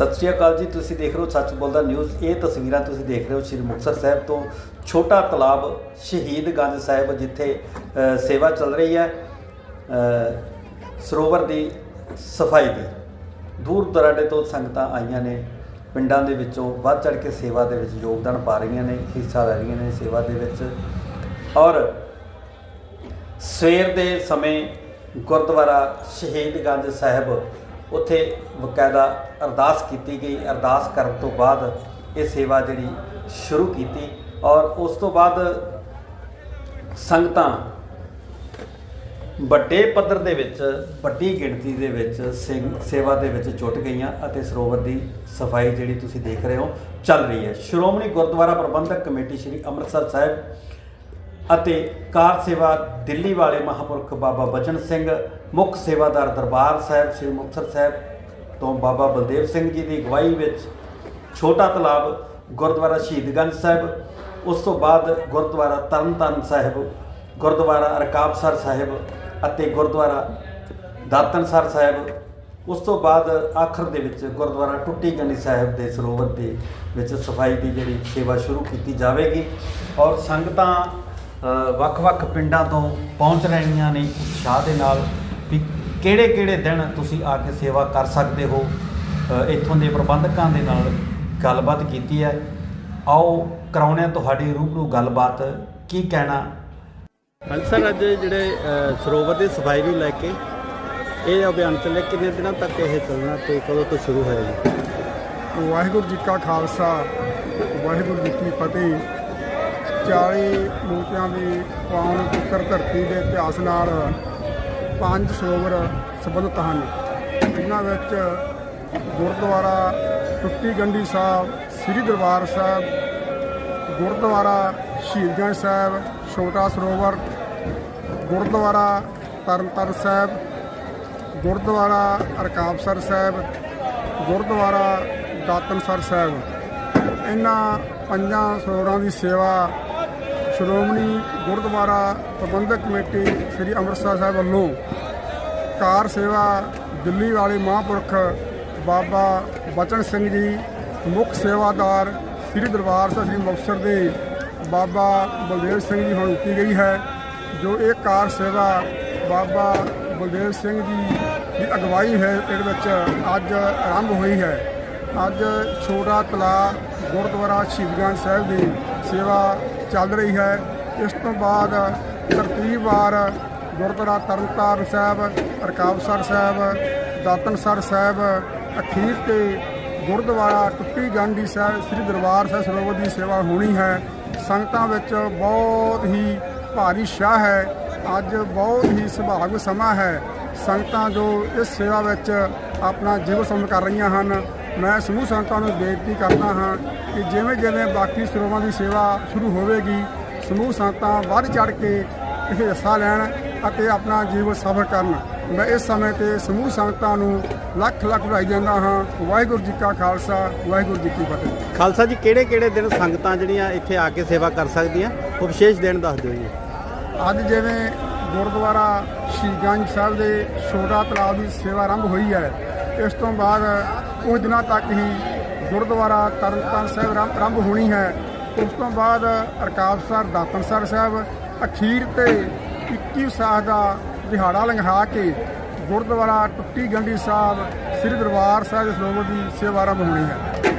ਸਤਿ ਸ਼੍ਰੀ ਅਕਾਲ ਜੀ ਤੁਸੀਂ ਦੇਖ ਰਹੇ ਹੋ ਸੱਚ ਬੋਲਦਾ ਨਿਊਜ਼। ਇਹ ਤਸਵੀਰਾਂ ਤੁਸੀਂ ਦੇਖ ਰਹੇ ਹੋ ਸ੍ਰੀ ਮੁਕਤਸਰ ਸਾਹਿਬ ਤੋਂ ਛੋਟਾ ਤਲਾਬ ਸ਼ਹੀਦਗੰਜ ਸਾਹਿਬ ਜਿੱਥੇ ਅ, ਸੇਵਾ ਚੱਲ ਰਹੀ ਹੈ ਅ, ਸਰੋਵਰ ਦੀ ਸਫ਼ਾਈ ਦੀ। ਦੂਰ ਦਰਾਡੇ ਤੋਂ ਸੰਗਤਾਂ ਆਈਆਂ ਨੇ ਪਿੰਡਾਂ ਦੇ ਵਿੱਚੋਂ ਵੱਧ ਚੜ ਕੇ ਸੇਵਾ ਦੇ ਵਿੱਚ ਯੋਗਦਾਨ ਪਾ ਰਹੀਆਂ ਨੇ ਹਿੱਸਾ ਲੈ ਰਹੀਆਂ ਨੇ ਸੇਵਾ ਦੇ ਵਿੱਚ। ਔਰ ਸਵੇਰ ਦੇ ਸਮੇਂ ਗੁਰਦੁਆਰਾ ਸ਼ਹੀਦਗੰਜ ਸਾਹਿਬ ਉੱਥੇ ਬਕਾਇਦਾ ਅਰਦਾਸ ਕੀਤੀ ਗਈ। ਅਰਦਾਸ ਕਰਨ ਤੋਂ ਬਾਅਦ ਇਹ ਸੇਵਾ ਜਿਹੜੀ ਸ਼ੁਰੂ ਕੀਤੀ ਔਰ ਉਸ ਤੋਂ ਬਾਅਦ ਸੰਗਤਾਂ ਵੱਡੇ ਪੱਧਰ ਦੇ ਵਿੱਚ, ਵੱਡੀ ਗਿਣਤੀ ਦੇ ਵਿੱਚ ਸਿੰਘ ਸੇਵਾ ਦੇ ਵਿੱਚ ਜੁਟ ਗਈਆਂ ਅਤੇ ਸਰੋਵਰ ਦੀ ਸਫ਼ਾਈ ਜਿਹੜੀ ਤੁਸੀਂ ਦੇਖ ਰਹੇ ਹੋ ਚੱਲ ਰਹੀ ਹੈ। ਸ਼੍ਰੋਮਣੀ ਗੁਰਦੁਆਰਾ ਪ੍ਰਬੰਧਕ ਕਮੇਟੀ ਸ੍ਰੀ ਅੰਮ੍ਰਿਤਸਰ ਸਾਹਿਬ ਅਤੇ ਕਾਰ ਸੇਵਾ ਦਿੱਲੀ ਵਾਲੇ ਮਹਾਪੁਰਖ ਬਾਬਾ ਬਚਨ ਸਿੰਘ, ਮੁੱਖ ਸੇਵਾਦਾਰ ਦਰਬਾਰ ਸਾਹਿਬ, ਸ੍ਰੀ ਮੁਕਤਸਰ ਸਾਹਿਬ ਤੋਂ ਬਾਬਾ ਬਲਦੇਵ ਸਿੰਘ ਜੀ ਦੀ ਅਗਵਾਈ ਵਿੱਚ ਛੋਟਾ ਤਲਾਬ ਗੁਰਦੁਆਰਾ ਸ਼ਹੀਦਗੰਜ ਸਾਹਿਬ, ਉਸ ਤੋਂ ਬਾਅਦ ਗੁਰਦੁਆਰਾ ਤਰਨਤਾਰਨ ਸਾਹਿਬ, ਗੁਰਦੁਆਰਾ ਰਕਾਬਸਰ ਸਾਹਿਬ ਅਤੇ ਗੁਰਦੁਆਰਾ ਦਾਤਨਸਰ ਸਾਹਿਬ, ਉਸ ਤੋਂ ਬਾਅਦ ਆਖਰ ਦੇ ਵਿੱਚ ਗੁਰਦੁਆਰਾ ਟੁੱਟੀ ਗੰਡੀ ਸਾਹਿਬ ਦੇ ਸਰੋਵਰ ਦੇ ਵਿੱਚ ਸਫ਼ਾਈ ਦੀ ਜਿਹੜੀ ਸੇਵਾ ਸ਼ੁਰੂ ਕੀਤੀ ਜਾਵੇਗੀ ਔਰ ਸੰਗਤਾਂ ਵੱਖ-ਵੱਖ ਪਿੰਡਾਂ ਤੋਂ ਪਹੁੰਚ ਰਹੀਆਂ ਨੇ ਉਤਸ਼ਾਹ ਦੇ ਨਾਲ ਵੀ ਕਿਹੜੇ-ਕਿਹੜੇ ਦਿਨ ਤੁਸੀਂ ਆ ਕੇ ਸੇਵਾ ਕਰ ਸਕਦੇ ਹੋ? ਇੱਥੋਂ ਦੇ ਪ੍ਰਬੰਧਕਾਂ ਦੇ ਨਾਲ ਗੱਲਬਾਤ ਕੀਤੀ ਹੈ। ਆਓ ਕਰਾਉਣੇ ਤੁਹਾਡੀ ਰੂਬਰੂ ਗੱਲਬਾਤ। ਕੀ ਕਹਿਣਾ? ਹਾਂਜੀ ਸਰ ਅੱਜ ਜਿਹੜੇ ਸਰੋਵਰ ਦੀ ਸਫ਼ਾਈ ਨੂੰ ਲੈ ਕੇ ਇਹ ਅਭਿਆਨ ਚੱਲੇ। ਕਿੰਨੇ ਦਿਨਾਂ ਤੱਕ ਇਹ ਚੱਲਣਾ ਤੇ ਕਦੋਂ ਤੋਂ ਸ਼ੁਰੂ ਹੋਇਆ ਜੀ? ਵਾਹਿਗੁਰੂ ਜੀ ਕਾ ਖਾਲਸਾ ਵਾਹਿਗੁਰੂ ਜੀ ਕੀ ਫਤਿਹ। 40 ਮੂਰਤੀਆਂ ਦੀ ਪਾਉਣ ਪੁੱਤਰ ਧਰਤੀ ਦੇ ਇਤਿਹਾਸ ਨਾਲ ਪੰਜ ਸਰੋਵਰ ਸੰਬੰਧਿਤ ਹਨ। ਇਹਨਾਂ ਵਿੱਚ ਗੁਰਦੁਆਰਾ ਟੁੱਟੀ ਗੰਢੀ ਸਾਹਿਬ, ਸ੍ਰੀ ਦਰਬਾਰ ਸਾਹਿਬ, ਗੁਰਦੁਆਰਾ ਸ਼ਹੀਦਗੰਜ ਸਾਹਿਬ, ਛੋਟਾ ਸਰੋਵਰ, ਗੁਰਦੁਆਰਾ ਤਰਨਤਾਰਨ ਸਾਹਿਬ, ਗੁਰਦੁਆਰਾ ਰਕਾਬਸਰ ਸਾਹਿਬ, ਗੁਰਦੁਆਰਾ ਦਾਤਨਸਰ ਸਾਹਿਬ। ਇਹਨਾਂ ਪੰਜਾਂ ਸਰੋਵਰਾਂ ਦੀ ਸੇਵਾ ਸ਼੍ਰੋਮਣੀ ਗੁਰਦੁਆਰਾ ਪ੍ਰਬੰਧਕ ਕਮੇਟੀ ਸ੍ਰੀ ਅੰਮ੍ਰਿਤਸਰ ਸਾਹਿਬ ਵੱਲੋਂ ਕਾਰ ਸੇਵਾ ਦਿੱਲੀ ਵਾਲੇ ਮਹਾਂਪੁਰਖ ਬਾਬਾ ਬਚਨ ਸਿੰਘ ਜੀ, ਮੁੱਖ ਸੇਵਾਦਾਰ ਸ੍ਰੀ ਦਰਬਾਰ ਸਾਹਿਬ ਸ੍ਰੀ ਮੁਕਤਸਰ ਦੇ ਬਾਬਾ ਬਲਦੇਵ ਸਿੰਘ ਜੀ ਹੁਣ ਦਿੱਤੀ ਗਈ ਹੈ, ਜੋ ਇਹ ਕਾਰ ਸੇਵਾ ਬਾਬਾ ਬਲਦੇਵ ਸਿੰਘ ਜੀ ਦੀ ਅਗਵਾਈ ਹੈ, ਇਹਦੇ ਵਿੱਚ ਅੱਜ ਆਰੰਭ ਹੋਈ ਹੈ। ਅੱਜ ਛੋਟਾ ਤਲਾਅ ਗੁਰਦੁਆਰਾ ਸ਼ਹੀਦਗੰਜ ਸਾਹਿਬ ਦੀ ਸੇਵਾ ਚੱਲ ਰਹੀ ਹੈ। ਇਸ ਤੋਂ ਬਾਅਦ ਤਰਤੀਬਵਾਰ ਗੁਰਦੁਆਰਾ ਤਰਨਤਾਰਨ ਸਾਹਿਬ, ਰਕਾਬਸਰ ਸਾਹਿਬ, ਦਾਤਨਸਰ ਸਾਹਿਬ, ਅਖੀਰ ਤੇ ਗੁਰਦੁਆਰਾ ਟੁੱਟੀ ਗੰਢੀ ਸਾਹਿਬ ਸ੍ਰੀ ਦਰਬਾਰ ਸਾਹਿਬ ਸਰੋਵਰ ਦੀ ਸੇਵਾ ਹੋਣੀ ਹੈ। ਸੰਗਤਾਂ ਵਿੱਚ ਬਹੁਤ ਹੀ ਭਾਰੀ ਸ਼ਾਹ ਹੈ। ਅੱਜ ਬਹੁਤ ਹੀ ਸੁਭਾਗ ਸਮਾਂ ਹੈ। ਸੰਗਤਾਂ ਜੋ ਇਸ ਸੇਵਾ ਵਿੱਚ ਆਪਣਾ ਜੀਵਨ ਸਮ ਕਰ ਰਹੀਆਂ ਹਨ ਮੈਂ ਸਮੂਹ ਸੰਗਤਾਂ ਨੂੰ ਬੇਨਤੀ ਕਰਦਾ ਹਾਂ ਕਿ ਜਿਵੇਂ ਜਿਵੇਂ ਬਾਕੀ ਸਰੋਵਰਾਂ ਦੀ ਸੇਵਾ ਸ਼ੁਰੂ ਹੋਵੇਗੀ ਸਮੂਹ ਸੰਗਤਾਂ ਵੱਧ ਚੜ ਕੇ ਇਹ ਹਿੱਸਾ ਲੈਣ ਅਤੇ ਆਪਣਾ ਜੀਵਨ ਸਫਲ ਕਰਨ। ਮੈਂ ਇਸ ਸਮੇਂ ਤੇ ਸਮੂਹ ਸੰਗਤਾਂ ਨੂੰ ਲੱਖ ਲੱਖ ਵਧਾਈ ਦਿੰਦਾ ਹਾਂ। ਵਾਹਿਗੁਰੂ ਜੀ ਕਾ ਖਾਲਸਾ ਵਾਹਿਗੁਰੂ ਜੀ ਕੀ ਫਤਿਹ। ਖਾਲਸਾ ਜੀ ਕਿਹੜੇ ਕਿਹੜੇ ਦਿਨ ਸੰਗਤਾਂ ਜਿਹੜੀਆਂ ਇੱਥੇ ਆ ਕੇ ਸੇਵਾ ਕਰ ਸਕਦੀਆਂ? ਉਹ ਵਿਸ਼ੇਸ਼ ਦਿਨ ਦੱਸ ਦਿਓ ਜੀ। ਅੱਜ ਜਿਵੇਂ ਗੁਰਦੁਆਰਾ ਸ਼ਹੀਦਗੰਜ ਸਾਹਿਬ ਦੇ ਛੋਟਾ ਤਲਾਬ ਦੀ ਸੇਵਾ ਆਰੰਭ ਹੋਈ ਹੈ ਇਸ ਤੋਂ ਬਾਅਦ ਕੁਝ ਦਿਨਾਂ ਤੱਕ ਹੀ ਗੁਰਦੁਆਰਾ ਤਰਨਤਾਰਨ ਸਾਹਿਬ ਆਰੰਭ- ਹੋਣੀ ਹੈ। ਉਸ ਤੋਂ ਬਾਅਦ ਰਕਾਬਸਰ ਦਾਤਨਸਰ ਸਾਹਿਬ ਅਖੀਰ ਤੇ 21 ਸਾਹ ਦਾ ਦਿਹਾੜਾ ਲੰਘਾ ਕੇ ਗੁਰਦੁਆਰਾ ਟੁੱਟੀ ਗੰਢੀ ਸਾਹਿਬ, ਸ੍ਰੀ ਦਰਬਾਰ ਸਾਹਿਬ ਦੇ ਸਰੋਵਰ ਦੀ ਸੇਵਾ ਆਰੰਭ ਹੋਣੀ ਹੈ।